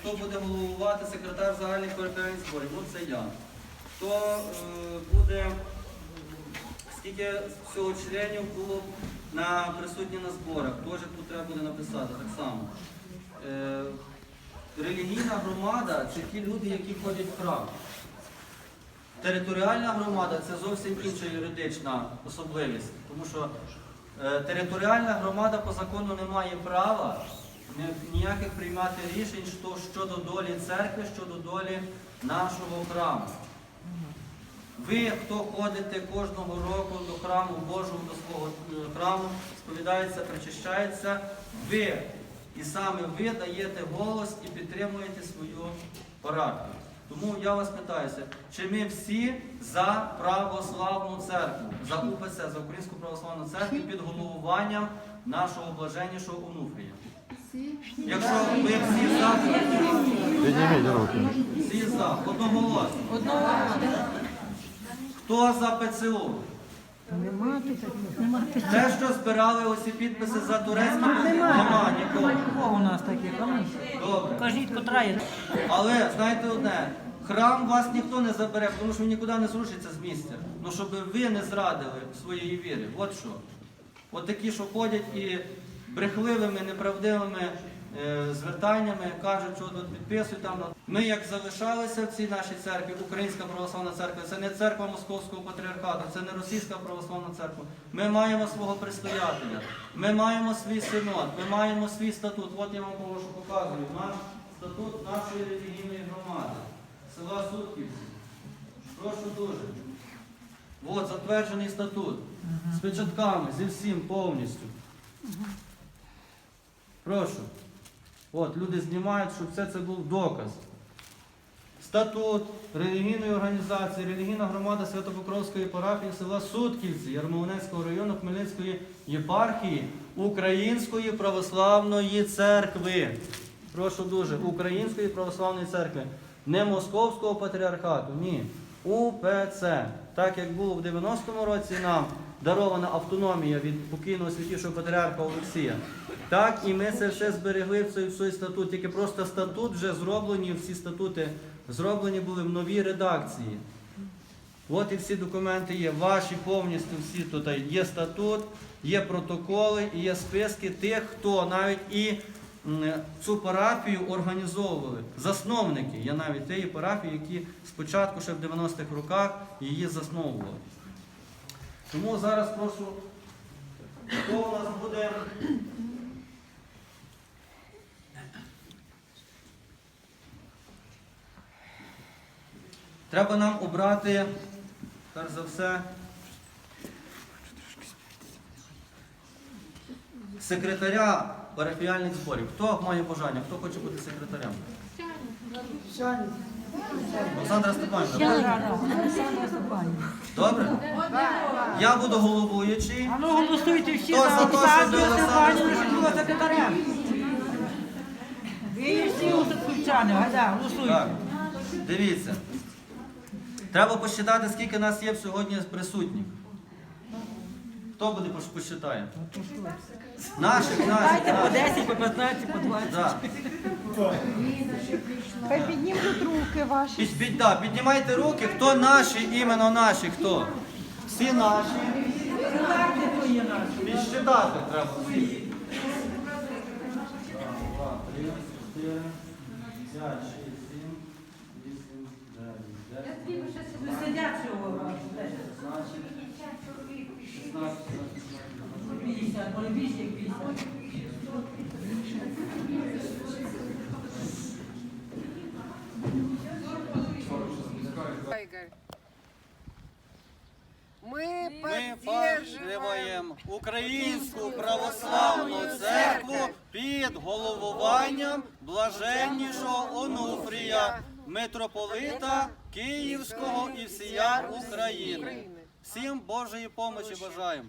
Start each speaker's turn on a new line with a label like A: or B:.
A: Хто буде головувати секретар загальних переконань зборів? Ну це я. Хто е, буде, скільки всього членів було на присутні на зборах, теж тут треба буде написати так само. Е, релігійна громада це ті люди, які ходять в храм. Територіальна громада це зовсім інша юридична особливість, тому що е, територіальна громада по закону не має права ніяких приймати рішень щодо долі церкви, щодо долі нашого храму. Ви, хто ходите кожного року до храму Божого, до свого е, храму, сповідається, причащається, ви і саме ви даєте голос і підтримуєте свою парафію. Тому я вас питаюся, чи ми всі за православну церкву, за УПЦ, за Українську православну церкву під головуванням нашого блаженнішого Онуфрія? Якщо ви всі за,
B: Підніміть руки.
A: всі за, одноголосно. Хто за ПЦУ? Те, що збирали оці підписи за турецькі, нема нікого.
C: такого у нас ну,
A: Добре.
C: Кажіть, котра є.
A: Але знаєте одне, храм вас ніхто не забере, тому що він нікуди не зрушиться з місця. Ну щоб ви не зрадили своєї віри. От що. От такі, що ходять і брехливими, неправдивими е, звертаннями кажуть, що тут підписують там. Ми як залишалися в цій нашій церкві, Українська православна церква, це не церква Московського патріархату, це не російська православна церква. Ми маємо свого предстоятеля, ми маємо свій синод, ми маємо свій статут. От я вам кого показую. Наш статут нашої релігійної громади, села Сутківці. Прошу дуже. От затверджений статут. З печатками, зі всім повністю. Прошу. От, люди знімають, щоб все це був доказ. Статут релігійної організації, релігійна громада Святопокровської парафії села Сутківці Ярмолинецького району Хмельницької єпархії Української православної церкви. Прошу дуже, Української православної церкви. Не Московського патріархату, ні. УПЦ. Так як було в 90-му році нам дарована автономія від покійного святішого патріарха Олексія. Так і ми це все зберегли в цей, в цей статут. Тільки просто статут вже зроблені, всі статути зроблені були в новій редакції. От і всі документи є. Ваші повністю всі тут є статут, є протоколи і є списки тих, хто навіть і цю парафію організовували. Засновники є навіть тієї парафії, які спочатку ще в 90-х роках її засновували. Тому зараз прошу, хто у нас буде. Треба нам обрати, перш за все, секретаря парафіальних зборів. Хто має бажання? Хто хоче бути секретарем? Олександра Степанівна. Добре? Я буду головуючий.
C: А ну голосуйте всі
A: Хто
C: за Олександру Степанівну, щоб була секретарем. Ви всі усадківчани, гайда, голосуйте.
A: Так, дивіться. Треба посчитати, скільки нас є сьогодні присутніх. Хто буде посчитає? Наших, наших,
C: Дайте по 10, по 15, по 20.
A: Да.
D: Хай піднімуть руки ваші.
A: Під, під, да, піднімайте руки, хто наші, іменно наші, хто? Всі наші. Підсчитати треба всі. Два, три, чотири, п'ять, шість, Ми
E: поддерживаем
A: підтримуємо Українську православну церкву під головуванням блаженнішого Онуфрія, митрополита Київського і всія України. Всім Божої помочі бажаємо.